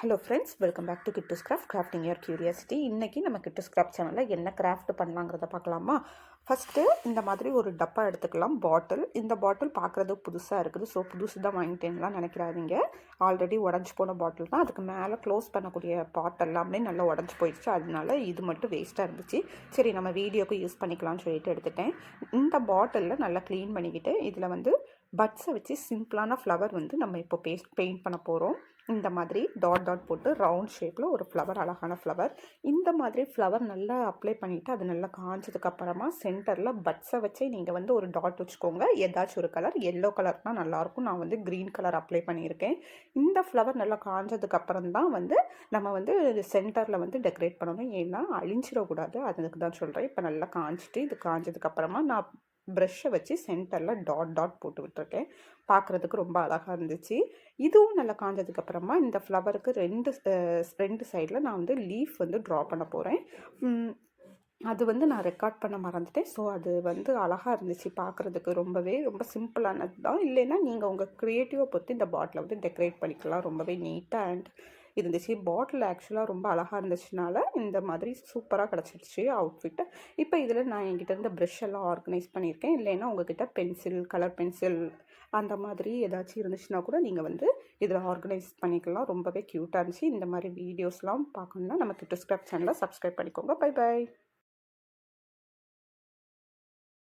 Hello friends welcome back to kids craft crafting your curiosity இன்றைக்கி நம்ம கிட்டஸ் craft சேனலில் என்ன கிராஃப்ட் பண்ணலாங்கிறத பார்க்கலாமா? ஃபஸ்ட்டு இந்த மாதிரி ஒரு டப்பா எடுத்துக்கலாம். பாட்டில் இந்த பாட்டில் பார்க்குறது புதுசாக இருக்குது. ஸோ புதுசு தான் வாங்கிட்டேன்லாம் நினைக்கிறாதீங்க. ஆல்ரெடி உடஞ்சி போன பாட்டில் தான். அதுக்கு மேலே க்ளோஸ் பண்ணக்கூடிய பாட் எல்லாமே நல்லா உடஞ்சி போயிடுச்சு. அதனால இது மட்டும் வேஸ்ட்டாக இருந்துச்சு. சரி நம்ம வீடியோக்கு யூஸ் பண்ணிக்கலாம்னு சொல்லிட்டு எடுத்துட்டேன். இந்த பாட்டிலில் நல்லா க்ளீன் பண்ணிக்கிட்டு இதில் வந்து பட்ஸை வச்சு சிம்பிளான ஃப்ளவர் வந்து நம்ம இப்போ பேஸ்ட் பெயிண்ட் பண்ண போகிறோம் இந்த மாதிரி டாட் டாட் போட்டு ரவுண்ட் ஷேப்பில் ஒரு ஃப்ளவர் அழகான ஃப்ளவர் இந்த மாதிரி ஃப்ளவர் நல்லா அப்ளை பண்ணிவிட்டு அது நல்லா காஞ்சதுக்கப்புறமா சென்டரில் பட்ஸை வச்சே நீங்கள் வந்து ஒரு டாட் வச்சுக்கோங்க. ஏதாச்சும் ஒரு கலர் எல்லோ கலர்னால் நல்லாயிருக்கும். நான் வந்து க்ரீன் கலர் அப்ளை பண்ணியிருக்கேன். இந்த ஃப்ளவர் நல்லா காஞ்சதுக்கப்புறம் தான் வந்து நம்ம வந்து சென்டரில் வந்து டெக்கரேட் பண்ணணும். ஏன்னா அழிஞ்சிடக்கூடாது. அதுக்கு தான் சொல்கிறேன் இப்போ நல்லா காஞ்சிட்டு இது காஞ்சதுக்கப்புறமா நான் ப்ரெஷ்ஷை வச்சு சென்டரில் டாட் டாட் போட்டு விட்டுருக்கேன். பார்க்குறதுக்கு ரொம்ப அழகாக இருந்துச்சு. இதுவும் நல்லா காஞ்சதுக்கப்புறமா இந்த ஃப்ளவருக்கு ரெண்டு ரெண்டு சைடில் நான் வந்து லீஃப் வந்து ட்ரா பண்ண போகிறேன் அது வந்து நான் ரெக்கார்ட் பண்ண மறந்துட்டேன். ஸோ அது வந்து அழகாக இருந்துச்சு பார்க்குறதுக்கு ரொம்பவே. ரொம்ப சிம்பிளானது தான் இல்லைன்னா நீங்கள் உங்கள் க்ரியேட்டிவை பொறுத்து இந்த பாட்டிலை வந்து டெக்கரேட் பண்ணிக்கலாம். ரொம்பவே நீட்டாக அண்ட் இருந்துச்சு. பாட்டில் ஆக்சுவலாக ரொம்ப அழகாக இருந்துச்சுனால இந்த மாதிரி சூப்பராக கிடச்சிருச்சு அவுட்ஃபிட்டு இப்போ இதில் நான் என்கிட்ட இருந்த ப்ரெஷ் எல்லாம் ஆர்கனைஸ் பண்ணியிருக்கேன். இல்லைன்னா உங்ககிட்ட பென்சில் கலர் பென்சில் அந்த மாதிரி ஏதாச்சும் இருந்துச்சுன்னா கூட நீங்கள் வந்து இதில் ஆர்கனைஸ் பண்ணிக்கலாம். ரொம்பவே க்யூட்டாக இருந்துச்சு. இந்த மாதிரி வீடியோஸ்லாம் பார்க்கணுன்னா நம்ம கிட்ட ஸ்கிராப் சேனலை சப்ஸ்கிரைப் பண்ணிக்கோங்க. By by